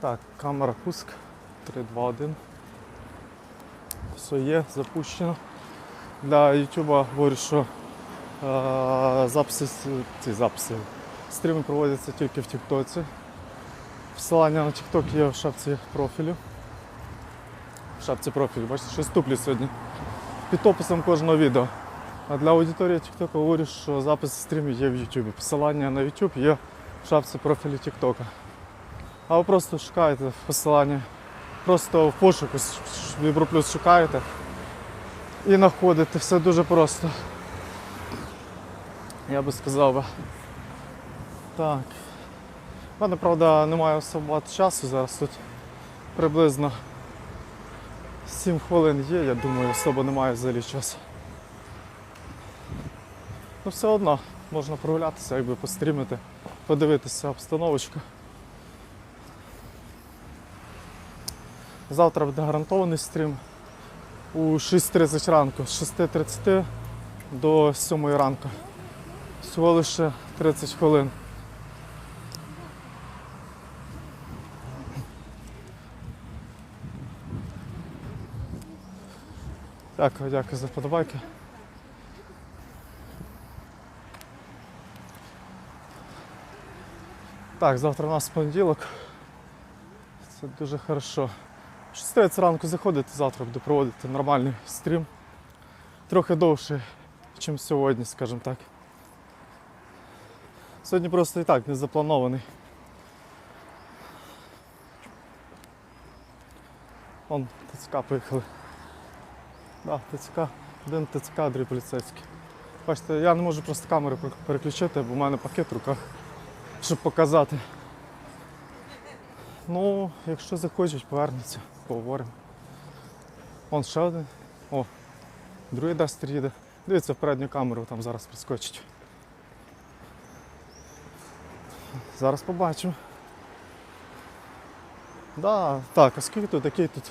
Так, камера пуск. 3, 2, 1. Все є, запущено. Для YouTube говорю, що е, записи, ці записи, стріми проводяться тільки в Тіктоці. Посилання на TikTok є в шапці профілю. В шапці профілю, бачите, щось туплю сьогодні. Під описом кожного відео. А для аудиторії TikTok говорю, що запис стрімів є в YouTube. Посилання на YouTube є в шапці профілю TikTok. А ви просто шукаєте посилання, просто в пошуку ш- ш- Вібро Плюс шукаєте і знаходите. Все дуже просто. Я би сказав би. Так. У мене, правда, немає багато часу зараз тут приблизно 7 хвилин є, я думаю, особо немає взагалі часу. Ну все одно можна прогулятися, якби пострімити, подивитися обстановочку. Завтра буде гарантований стрім у 6.30 ранку, з 6.30 до 7 ранку. Всього лише 30 хвилин. Дякую, дякую за подобайки. Так, завтра у нас понеділок. Це дуже хорошо. 6.30 ранку заходити, завтра буду проводити нормальний стрім. Трохи довше, ніж сьогодні, скажімо так. Сьогодні просто і так не запланований. Вон ТЦК поїхали. Да, ТЦК, один ТЦК, другий поліцейський. Бачите, я не можу просто камеру переключити, бо в мене пакет в руках, щоб показати. Ну, якщо захочуть, повернуться, поговоримо. Вон ще один. О, другий дастер їде. Дивіться в передню камеру, там зараз підскочить. Зараз побачимо. Да, так, а скільки тут, який тут?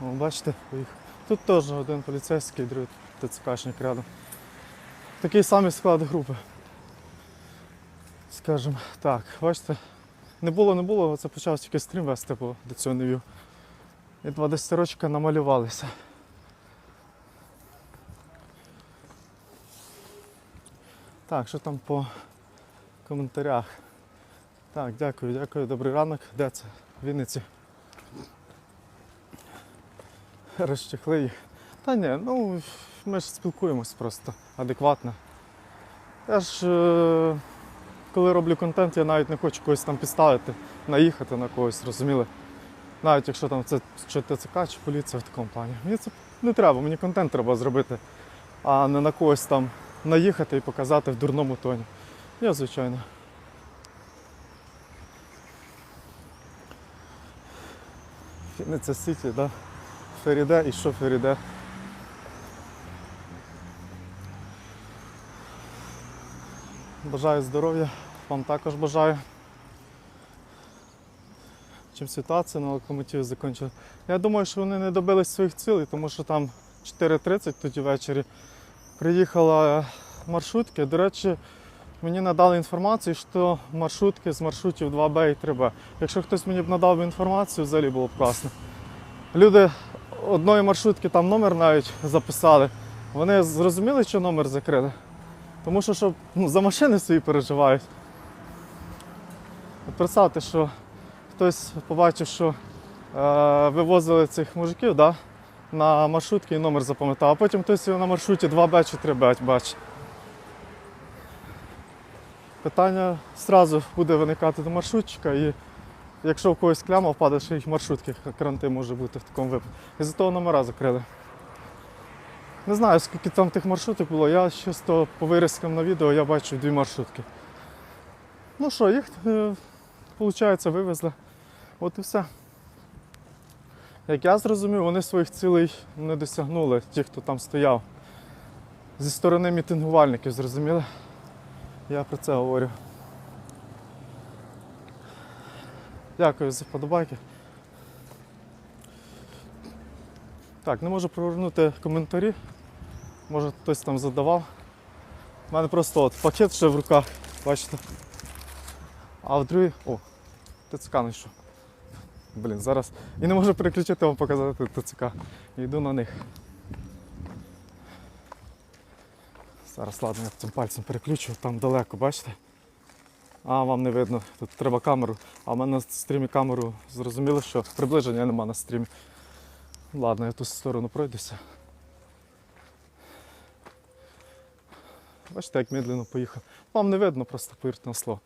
О, бачите, поїхав. Тут теж один поліцейський, другий ТЦКшник рядом. Такий самий склад групи. Скажем так, бачите, не було, не було, це почав тільки стрім вести, бо до цього не. І два десятирочка намалювалися. Так, що там по коментарях? Так, дякую, дякую, добрий ранок. Де це? В Вінниці. Розчехли їх. Та ні, ну ми ж спілкуємось просто адекватно. Я ж е, коли роблю контент, я навіть не хочу когось там підставити, наїхати на когось, розуміли? Навіть якщо там це чи ТЦК, чи поліція в такому плані. Мені це не треба, мені контент треба зробити, а не на когось там наїхати і показати в дурному тоні. Я, звичайно. Вінниця Сіті, да? Феріде і що Феріде. Бажаю здоров'я, вам також бажаю. Чим ситуація на локомотиві закінчила. Я думаю, що вони не добились своїх цілей, тому що там 4.30 тоді ввечері приїхала маршрутка. До речі, мені надали інформацію, що маршрутки з маршрутів 2Б і 3Б. Якщо хтось мені б надав інформацію, взагалі було б класно. Люди одної маршрутки там номер навіть записали. Вони зрозуміли, що номер закрили. Тому що щоб, ну, за машини свої переживають. Представте, що хтось побачив, що е, вивозили цих мужиків да, на маршрутки і номер запам'ятав, а потім хтось його на маршруті 2Б чи 3Б бачить. Питання одразу буде виникати до маршрутчика, і якщо в когось кляма впаде, що їх маршрутки карантин може бути в такому випадку. І за того номера закрили. Не знаю, скільки там тих маршруток було. Я чисто по вирізкам на відео я бачу дві маршрутки. Ну що, їх, виходить, вивезли. От і все. Як я зрозумів, вони своїх цілей не досягнули, ті, хто там стояв. Зі сторони мітингувальників, зрозуміли? Я про це говорю. Дякую за вподобайки. Так, не можу провернути коментарі. Може хтось там задавав. У мене просто от пакет ще в руках, бачите. А в другий... О, ТЦК знайшов. Блін, зараз. І не можу переключити вам показати ТЦК. Йду на них. Зараз ладно, я цим пальцем переключу, там далеко, бачите? А, вам не видно, тут треба камеру. А в мене на стрімі камеру зрозуміло, що приближення нема на стрімі. Ладно, я ту сторону пройдуся. Бачите, як медленно поїхав. Вам не видно, просто повірте на слово.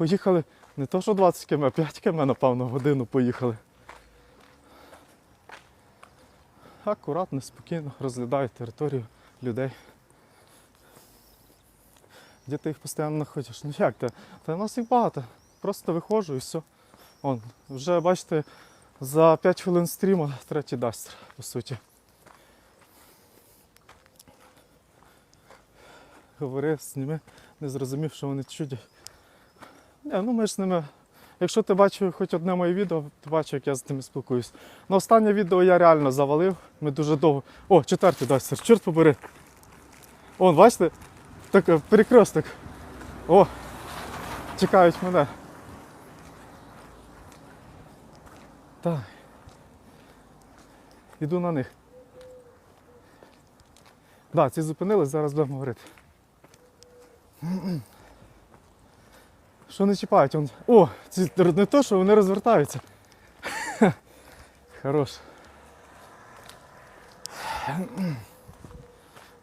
Поїхали не то, що 20 км, а 5 км, напевно, годину поїхали. Акуратно, спокійно розглядають територію людей. Де ти їх постійно знаходиш? Ну як ти? Та нас їх багато. Просто виходжу і все. Он, вже бачите, за 5 хвилин стріму третій дасть, по суті. Говорив з ними, не зрозумів, що вони чудять. Не, ну ми ж з ними. Якщо ти бачив хоч одне моє відео, ти бачив, як я з ними спілкуюсь. На останнє відео я реально завалив. Ми дуже довго. О, четвертий дастер, чорт побери. Вон, бачите? Так, е, перекресток. О! Чекають мене. Так. Іду на них. Так, да, ці зупинились, зараз будемо говорити. Що не чіпають? Он... О, ці не то, що вони розвертаються. Хорош.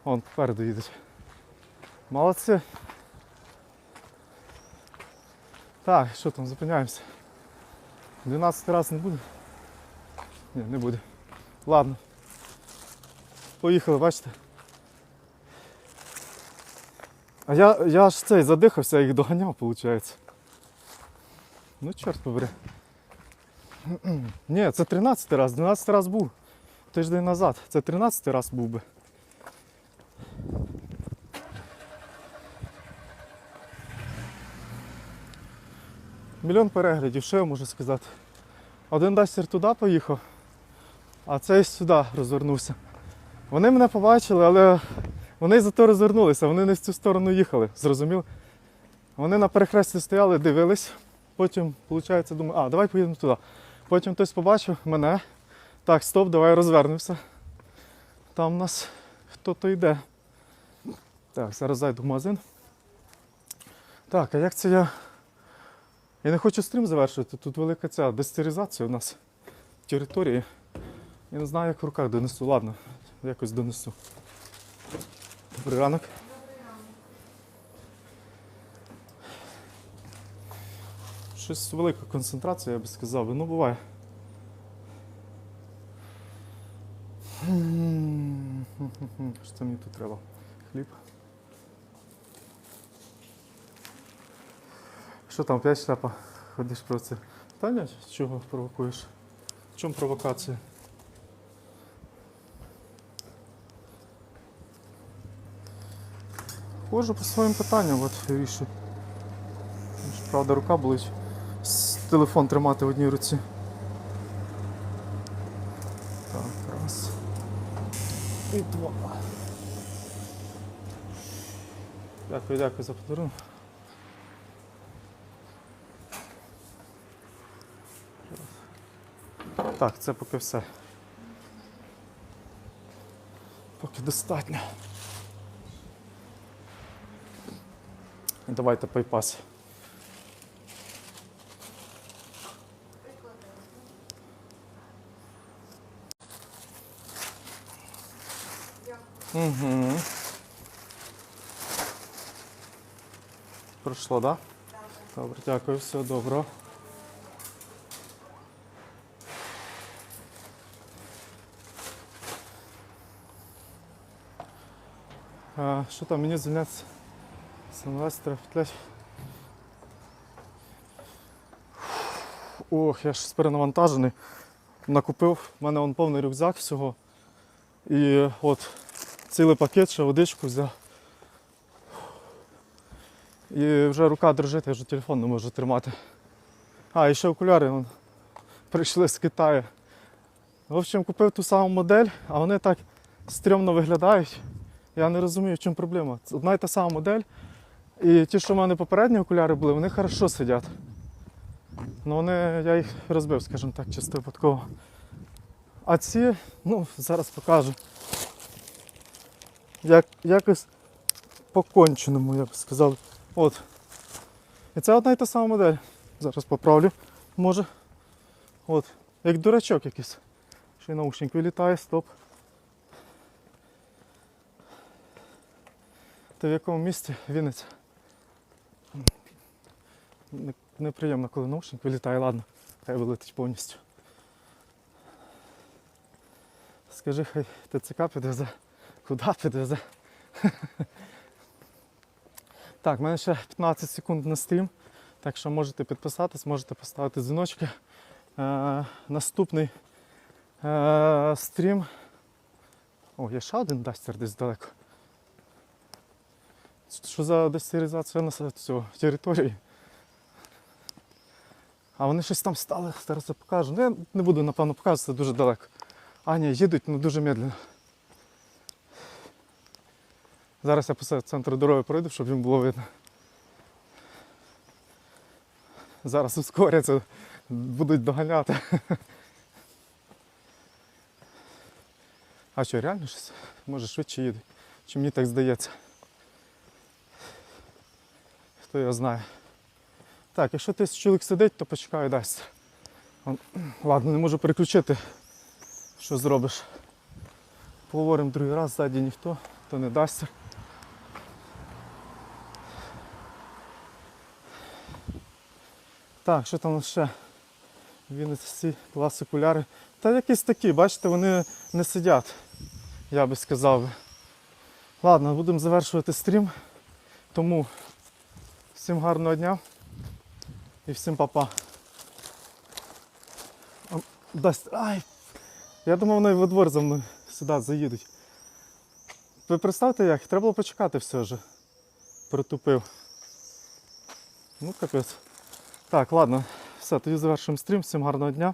Вон попереду їдуть. Молодці. Так, що там, зупиняємося. 12 раз не буде? Ні, не буде. Ладно. Поїхали, бачите? А я, я ж цей задихався, їх доганяв, виходить. Ну, чорт побери. Ні, це 13 раз, 12 раз був. Тиждень назад. Це 13 раз був би. Мільйон переглядів, що я можу сказати. Один дастер туди поїхав, а цей сюди розвернувся. Вони мене побачили, але вони зато розвернулися, вони не в цю сторону їхали, зрозумів? Вони на перехресті стояли, дивились, потім, виходить, думаю, а, давай поїдемо туди. Потім хтось побачив мене. Так, стоп, давай розвернемося. Там у нас хто-то йде. Так, зараз зайду в магазин. Так, а як це я. Я не хочу стрім завершувати. Тут велика ця дестеризація у нас в території. Я не знаю, як в руках донесу. Ладно, якось донесу. Добрий ранок. Щось велика концентрація, я би сказав. Ну, буває. Що мені тут треба? Хліб. Що там, п'ять шляпа? Ходиш про це. Таня, чого провокуєш? В чому провокація? Ходжу по своїм питанням, от вирішую. Правда, рука болить. Телефон тримати в одній руці. Так, раз. І два. Дякую, дякую за подарунок. Так, це поки все. Поки достатньо. І Давайте пайпас. Угу. Пройшло, так? Да? Добре, дякую, доброго. А, що там, мені звільняться Сильвестра петлять. Ох, я ж перенавантажений. Накупив, в мене вон повний рюкзак всього. І от цілий пакет, ще водичку взяв. І вже рука дрожить, я вже телефон не можу тримати. А, і ще окуляри вон, прийшли з Китаю. В общем, купив ту саму модель, а вони так стрьомно виглядають. Я не розумію, в чому проблема. Одна і та сама модель. І ті, що в мене попередні окуляри були, вони хорошо сидять. Ну вони, я їх розбив, скажімо так, чисто випадково. А ці, ну, зараз покажу. Як, якось по-конченому, я б сказав. От. І це одна і та сама модель. Зараз поправлю. Може. От. Як дурачок якийсь. Ще й наушник вилітає, стоп. Ти в якому місті Вінниця? Не- Неприємно, коли наушник вилітає, ладно, хай вилетить повністю. Скажи, хай ТЦК підвезе. Куди підвезе? Так, в мене ще 15 секунд на стрім. Так що можете підписатись, можете поставити дзвіночки. Е, наступний е, стрім. О, є ще один дастер десь далеко. Що за дестеризація на цього території? А вони щось там стали, зараз я покажу. Ну, я не буду, напевно, показувати, дуже далеко. А, ні, їдуть, але дуже медленно. Зараз я по центру дороги пройду, щоб їм було видно. Зараз ускоряться, будуть доганяти. А що, реально щось? Може швидше їдуть, чи мені так здається. Хто його знає. Так, якщо ти чоловік сидить, то почекаю дасть. Ладно, не можу переключити. Що зробиш? Поговоримо другий раз, ззаді ніхто, то не дасться. Так, що там ще? Вінниці клас окуляри. Та якісь такі, бачите, вони не сидять, я би сказав. Ладно, будемо завершувати стрім. Тому всім гарного дня і всім па-па. Дасть. Ай! Я думав, вони во двор за мною сюди заїдуть. Ви представте як? Треба було почекати все ж. Притупив. Ну, капець. Так, ладно, все, тоді завершуємо стрім. Всім гарного дня.